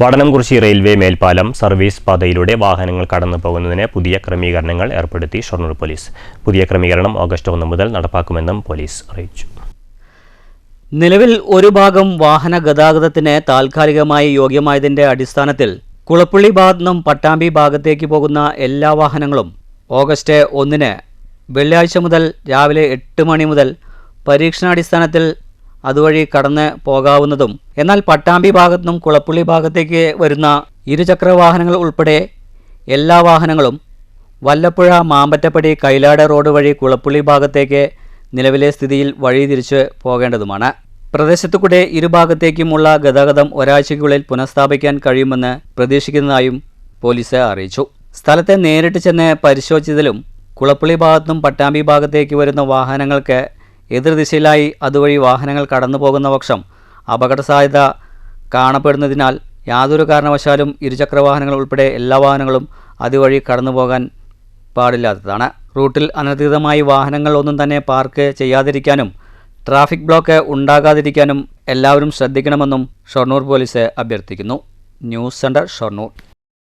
വടനംകുറിശി railway മേൽപ്പാലം service പാതയിലൂടെ വാഹനങ്ങൾ കടന്നു പോകുന്നതിന് പുതിയ ക്രമീകരണങ്ങൾ ഏർപ്പെടുത്തി ഷൊർണൂർ പോലീസ്. പുതിയ ക്രമീകരണം ഓഗസ്റ്റ് ഒന്ന് മുതൽ നടപ്പാക്കുമെന്നും പോലീസ് അറിയിച്ചു. നിലവിൽ ഒരു ഭാഗം വാഹന ഗതാഗതത്തിന് താൽക്കാലികമായി യോഗ്യമായതിന്റെ അടിസ്ഥാനത്തിൽ കുളപ്പള്ളി ഭാഗത്തു നിന്നും പട്ടാമ്പി ഭാഗത്തേക്ക് പോകുന്ന എല്ലാ വാഹനങ്ങളും ഓഗസ്റ്റ് ഒന്നിന് വെള്ളിയാഴ്ച മുതൽ രാവിലെ എട്ട് മണി മുതൽ പരീക്ഷണാടിസ്ഥാനത്തിൽ അതുവഴി കടന്ന് പോകാവുന്നതും. എന്നാൽ പട്ടാമ്പി ഭാഗത്തു നിന്നും കുളപ്പുള്ളി ഭാഗത്തേക്ക് വരുന്ന ഇരുചക്ര വാഹനങ്ങൾ ഉൾപ്പെടെ എല്ലാ വാഹനങ്ങളും വല്ലപ്പുഴ മാമ്പറ്റപ്പടി കൈലാട് റോഡ് വഴി കുളപ്പുള്ളി ഭാഗത്തേക്ക് നിലവിലെ സ്ഥിതിയിൽ വഴി തിരിച്ച് പോകേണ്ടതുമാണ്. പ്രദേശത്തുകൂടെ ഇരുഭാഗത്തേക്കുമുള്ള ഗതാഗതം ഒരാഴ്ചയ്ക്കുള്ളിൽ പുനഃസ്ഥാപിക്കാൻ കഴിയുമെന്ന് പ്രതീക്ഷിക്കുന്നതായും പോലീസ് അറിയിച്ചു. സ്ഥലത്തെ നേരിട്ട് ചെന്ന് പരിശോധിച്ചതിലും കുളപ്പുള്ളി ഭാഗത്തും പട്ടാമ്പി ഭാഗത്തേക്ക് വരുന്ന വാഹനങ്ങൾക്ക് എതിർദിശയിലായി അതുവഴി വാഹനങ്ങൾ കടന്നു പോകുന്ന പക്ഷം അപകട സാധ്യത കാണപ്പെടുന്നതിനാൽ യാതൊരു കാരണവശാലും ഇരുചക്ര വാഹനങ്ങൾ ഉൾപ്പെടെ എല്ലാ വാഹനങ്ങളും അതുവഴി കടന്നു പോകാൻ പാടില്ലാത്തതാണ്. റൂട്ടിൽ അനധികൃതമായി വാഹനങ്ങൾ ഒന്നും തന്നെ പാർക്ക് ചെയ്യാതിരിക്കാനും ട്രാഫിക് ബ്ലോക്ക് ഉണ്ടാകാതിരിക്കാനും എല്ലാവരും ശ്രദ്ധിക്കണമെന്നും ഷൊർണൂർ പോലീസ് അഭ്യർത്ഥിക്കുന്നു. News centre Shoranur.